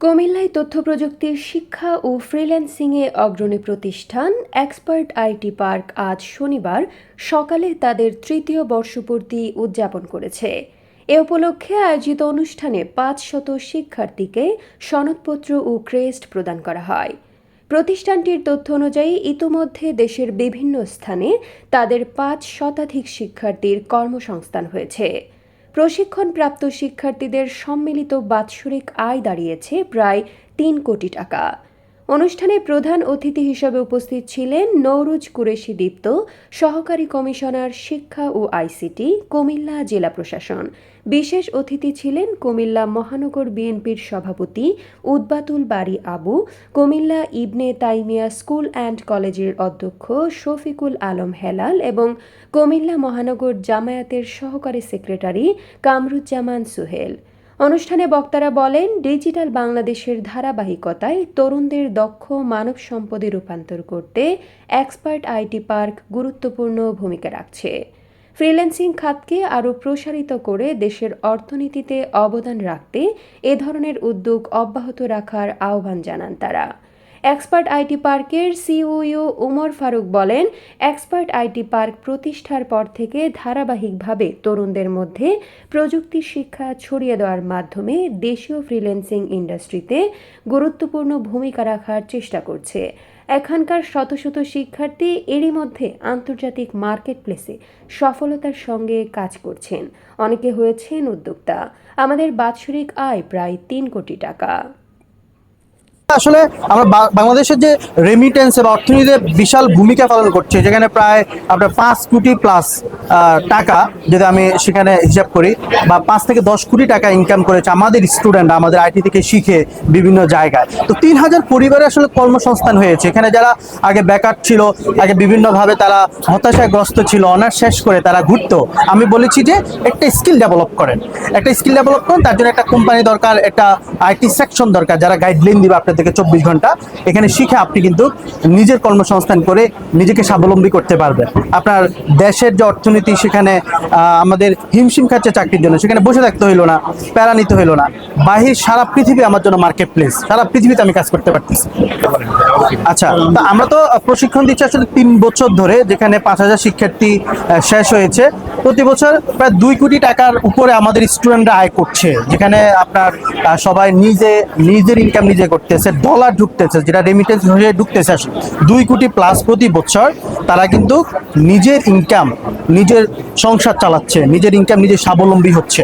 কুমিল্লায় তথ্য প্রযুক্তির শিক্ষা ও ফ্রিল্যান্সিংয়ে অগ্রণী প্রতিষ্ঠান এক্সপার্ট আইটি পার্ক আজ শনিবার সকালে তাদের তৃতীয় বর্ষপূর্তি উদযাপন করেছে। এ উপলক্ষে আয়োজিত অনুষ্ঠানে পাঁচ শত শিক্ষার্থীকে সনদপত্র ও ক্রেস্ট প্রদান করা হয়। প্রতিষ্ঠানটির তথ্য অনুযায়ী, ইতোমধ্যে দেশের বিভিন্ন স্থানে তাদের পাঁচ শতাধিক শিক্ষার্থীর কর্মসংস্থান হয়েছে। প্রশিক্ষণপ্রাপ্ত শিক্ষার্থীদের সম্মিলিত বাৎসরিক আয় দাঁড়িয়েছে প্রায় তিন কোটি টাকা। অনুষ্ঠানে প্রধান অতিথি হিসেবে উপস্থিত ছিলেন নৌরুজ কুরেশি দীপ্ত, সহকারী কমিশনার শিক্ষা ও আইসিটি, কুমিল্লা জেলা প্রশাসন। বিশেষ অতিথি ছিলেন কুমিল্লা মহানগর বিএনপির সভাপতি উদ্বাতুল বাড়ি Abu, Comilla Ibn Taimiya school and কলেজের অধ্যক্ষ শফিকুল আলম হেলাল এবং কুমিল্লা মহানগর জামায়াতের সহকারী সেক্রেটারি কামরুজ্জামান সুহেল। অনুষ্ঠানে বক্তারা বলেন, ডিজিটাল বাংলাদেশের ধারাবাহিকতায় তরুণদের দক্ষ মানব সম্পদে রূপান্তর করতে এক্সপার্ট আইটি পার্ক গুরুত্বপূর্ণ ভূমিকা রাখছে। ফ্রিল্যান্সিং খাতকে আরও প্রসারিত করে দেশের অর্থনীতিতে অবদান রাখতে এ ধরনের উদ্যোগ অব্যাহত রাখার আহ্বান জানান তারা। এক্সপার্ট আইটি পার্কের সিওইও উমর ফারুক বলেন, এক্সপার্ট আইটি পার্ক প্রতিষ্ঠার পর থেকে ধারাবাহিকভাবে তরুণদের মধ্যে প্রযুক্তি শিক্ষা ছড়িয়ে দেওয়ার মাধ্যমে দেশীয় ফ্রিল্যান্সিং ইন্ডাস্ট্রিতে গুরুত্বপূর্ণ ভূমিকা রাখার চেষ্টা করছে। এখানকার শত শত শিক্ষার্থী এরই মধ্যে আন্তর্জাতিক মার্কেট প্লেসে সফলতার সঙ্গে কাজ করছেন। অনেকে হয়েছেন উদ্যোক্তা। আমাদের বাৎসরিক আয় প্রায় তিন কোটি টাকা। আসলে আমরা বাংলাদেশের যে রেমিটেন্স বা অর্থনীতিতে বিশাল ভূমিকা পালন করছে, যেখানে প্রায় আপনার পাঁচ কোটি প্লাস টাকা যদি আমি সেখানে হিসাব করি, বা পাঁচ থেকে দশ কোটি টাকা ইনকাম করেছে আমাদের স্টুডেন্ট আমাদের আইটি থেকে শিখে বিভিন্ন জায়গায়। তো তিন হাজার পরিবারে আসলে কর্মসংস্থান হয়েছে। এখানে যারা আগে বেকার ছিল, আগে বিভিন্নভাবে তারা হতাশাগ্রস্ত ছিল অনার্স শেষ করে তারা ঘুরতো, আমি বলেছি যে একটা স্কিল ডেভেলপ করেন। একটা স্কিল ডেভেলপ করেন, তার জন্য একটা কোম্পানি দরকার, একটা আইটি সেকশন দরকার, যারা গাইডলাইন দিবে আপনাদেরকে চব্বিশ ঘণ্টা। এখানে শিখে আপনি কিন্তু নিজের কর্মসংস্থান করে নিজেকে স্বাবলম্বী করতে পারবেন। আপনার দেশের যে অর্থনীতি, সেখানে আমাদের হিমশিম খাচ্ছে চাকরির জন্য, সেখানে বসে থাকতে হইল না, প্যারা নিতে হইল না। বাহির সারা পৃথিবী আমার জন্য মার্কেট প্লেস সারা পৃথিবীতে আমি কাজ করতে পারতেছি। আচ্ছা তা আমরা তো প্রশিক্ষণ দিচ্ছি আসলে তিন বছর ধরে, যেখানে পাঁচ হাজার শিক্ষার্থী শেষ হয়েছে। প্রতি বছর প্রায় দুই কোটি টাকার উপরে আমাদের স্টুডেন্টরা আয় করছে, যেখানে আপনার সবাই নিজে, নিজের ইনকাম নিজে করতেছে ডলার ঢুকতেছে, যেটা রেমিটেন্স হয়ে ঢুকতেছে দুই কোটি প্লাস প্রতি বছর তারা কিন্তু নিজের ইনকাম নিজের সংসার চালাচ্ছে, নিজের ইনকাম নিজে স্বাবলম্বী হচ্ছে।